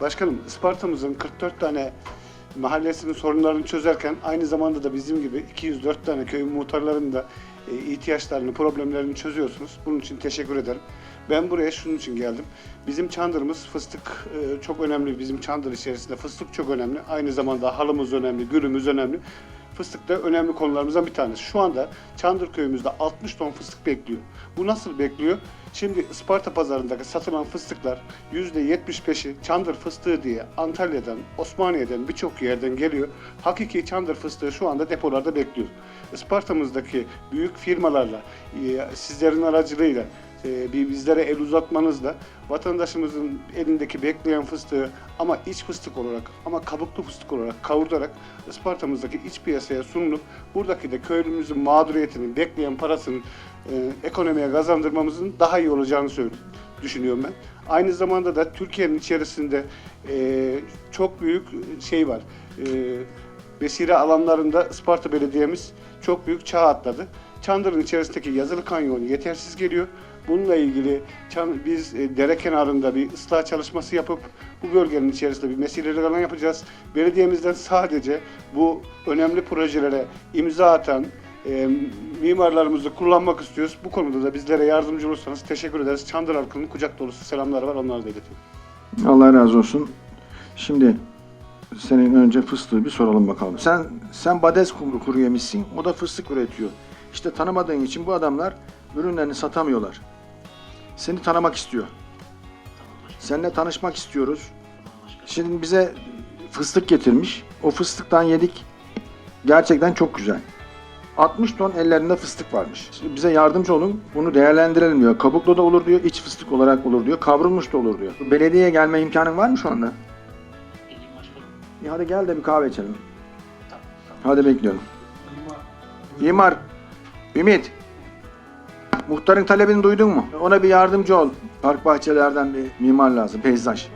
Başkanım Isparta'mızın 44 tane mahallesinin sorunlarını çözerken aynı zamanda da bizim gibi 204 tane köy muhtarlarının da e, ihtiyaçlarını, problemlerini çözüyorsunuz. Bunun için teşekkür ederim. Ben buraya şunun için geldim. Bizim çandırımız fıstık e, çok önemli. Bizim çandır içerisinde fıstık çok önemli. Aynı zamanda halımız önemli, gülümüz önemli. Fıstık da önemli konularımızdan bir tanesi. Şu anda Çandır köyümüzde 60 ton fıstık bekliyor. Bu nasıl bekliyor? Şimdi Isparta pazarındaki satılan fıstıklar %75'i Çandır fıstığı diye Antalya'dan, Osmaniye'den birçok yerden geliyor. Hakiki Çandır fıstığı şu anda depolarda bekliyor. Isparta'mızdaki büyük firmalarla, e, sizlerin aracılığıyla bir bizlere el uzatmanızla vatandaşımızın elindeki bekleyen fıstığı ama iç fıstık olarak ama kabuklu fıstık olarak kavurarak Isparta'mızdaki iç piyasaya sunulup buradaki de köylümüzün mağduriyetini, bekleyen parasını e, ekonomiye kazandırmamızın daha iyi olacağını söylüyorum düşünüyorum ben. Aynı zamanda da Türkiye'nin içerisinde e, çok büyük şey var. E, vesile alanlarında Isparta Belediye'miz çok büyük çağ atladı. Çandır'ın içerisindeki yazılı kanyon yetersiz geliyor. Bununla ilgili biz e, dere kenarında bir ıslah çalışması yapıp bu bölgenin içerisinde bir mesilelik alan yapacağız. Belediyemizden sadece bu önemli projelere imza atan e, mimarlarımızı kullanmak istiyoruz. Bu konuda da bizlere yardımcı olursanız teşekkür ederiz. Çandır halkının kucak dolusu selamları var. Onları da iletiyorum. Allah razı olsun. Şimdi senin önce fıstığı bir soralım bakalım. Sen sen bades kuru, kuru yemişsin. O da fıstık üretiyor. İşte tanımadığın için bu adamlar ürünlerini satamıyorlar. Seni tanımak istiyor. Seninle tanışmak istiyoruz. Şimdi bize fıstık getirmiş. O fıstıktan yedik. Gerçekten çok güzel. 60 ton ellerinde fıstık varmış. Şimdi bize yardımcı olun. Bunu değerlendirelim diyor. Kabuklu da olur diyor. iç fıstık olarak olur diyor. Kavrulmuş da olur diyor. Belediyeye gelme imkanın var mı şu anda? İyi hadi gel de bir kahve içelim. Hadi bekliyorum. İmar, Ümit. Muhtarın talebini duydun mu? Ona bir yardımcı ol. Park bahçelerden bir mimar lazım, peyzaj.